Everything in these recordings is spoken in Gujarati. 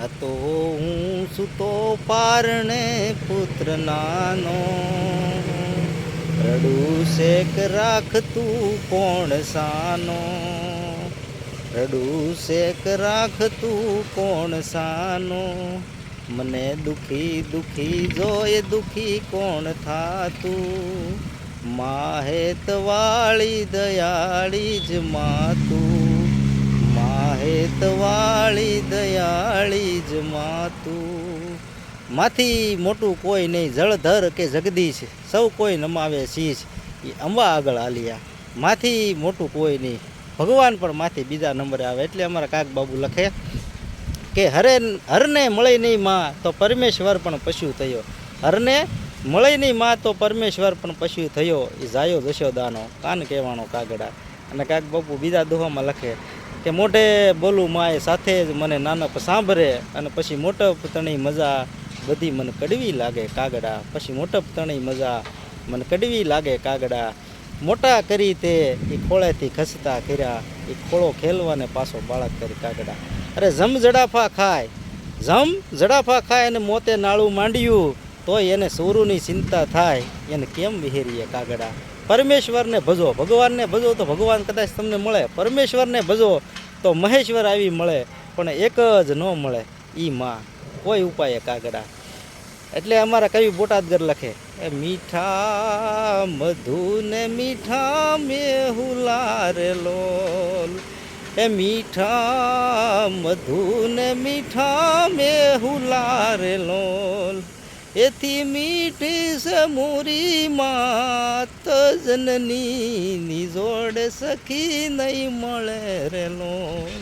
હતો હું સુતો પારણે પુત્ર નાનો. રડું શેક રાખતું કોણ સાનો? રડું શેક રાખતું કોણ સાનો? મને દુખી દુખી જોય દુખી કોણ થાતું? માહેત વાળી દયાળી જ માતું. માહેત વાળી દયાળી જ માતું. માથી મોટું કોઈ નહીં, જળધર કે જગદીશ. સૌ કોઈ નમાવે શીશ. એ અંબા આગળ આલિયા માથી મોટું કોઈ નહીં. ભગવાન પણ માથી બીજા નંબરે આવે. એટલે અમારા કાક બાબુ લખે કે હરે, હરને મળે નહીં માં તો પરમેશ્વર પણ પશુ થયો. હરને મળે નહીં માં તો પરમેશ્વર પણ પશુ થયો. એ જાયો દશોદાનો કાન કહેવાનો કાગડા. અને કાક બાપુ બીજા દોહામાં લખે કે મોઢે બોલું માએ સાથે જ મને નાનપ સાંભળે અને પછી મોટપ તણી મજા બધી મને કડવી લાગે કાગડા. પછી મોટપ તણી મજા મને કડવી લાગે કાગડા. મોટા કરી તે એ ખોળેથી ખસતા કર્યા. એ ખોળો ખેલવાને પાછો બાળક કરી કાગડા. અરે જમ જડાફા ખાય. જમ જડાફા ખાય અને મોતે નાળું માંડ્યું. તોય એને સૌરુની ચિંતા થાય. એને કેમ વિહેરીએ કાગડા? પરમેશ્વરને ભજો ભગવાનને ભજો તો ભગવાન કદાચ તમને મળે. પરમેશ્વરને ભજો તો મહેશ્વર આવી મળે, પણ એક જ ન મળે, ઈ માં. કોઈ ઉપાય કાગડા. એટલે અમારા કવિ બોટાદગર લખે, એ મીઠા મધુ ને મીઠા મેહુલા રે લોલ. એ મીઠા મધુ ને મીઠા મેહુલા એથી મીઠી છે મોરી માત, જનની જોડ સખી નહીં મળે રે લોલ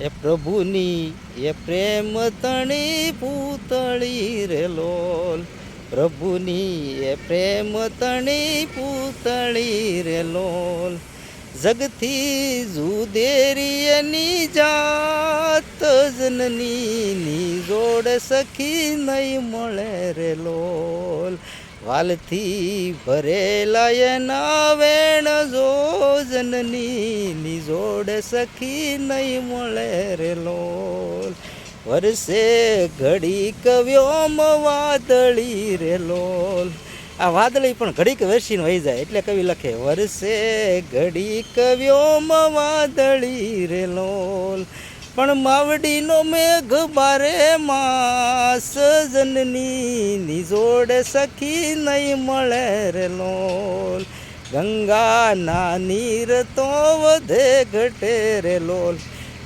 એ પ્રભુની એ પ્રેમ તણી પૂતળી રે લોલ. પ્રભુની એ પ્રેમ તણી પૂતળી રે જગથી જુદેરી એની જાત જનની જોડ સખી નહીં મળે રે લોલ. વાલથી ભરેલા એના વેણ જો જનની જોડ સખી નહીં મળે રે લોલ. વરસે ઘડી કવ્યોમ વાદળી રે લોલ. આ વાદળી પણ ઘડીક વેસીને વહી જાય, એટલે કવિ લખે, વરસે ઘડી કવ્યોમ વાદળી રે લોલ, પણ માવડીનો મેઘ બારે માસ, જનની નિજોડ સખી નહીં મળે રે લોલ ગંગાના નીર તો વધે ઘટે રે લોલ.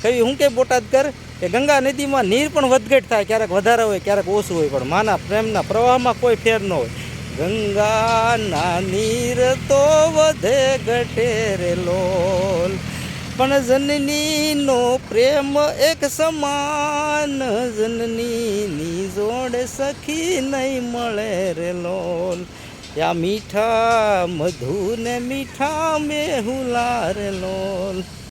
કવિ, હું કે બોટાદ કર? કે ગંગા નદીમાં નીર પણ વધઘટ થાય, ક્યારેક વધારે હોય, ક્યારેક ઓછું હોય, પણ માના પ્રેમના પ્રવાહમાં કોઈ ફેર ન હોય. ગંગાના નીર તો વધે ઘટે લોલ. પણ જનનીનો પ્રેમ એક સમાન, જનનીની જોડે સખી નહીં મળે રે લોલ. યા મીઠા મધુ ને મીઠા મેહુલા રે લોલ.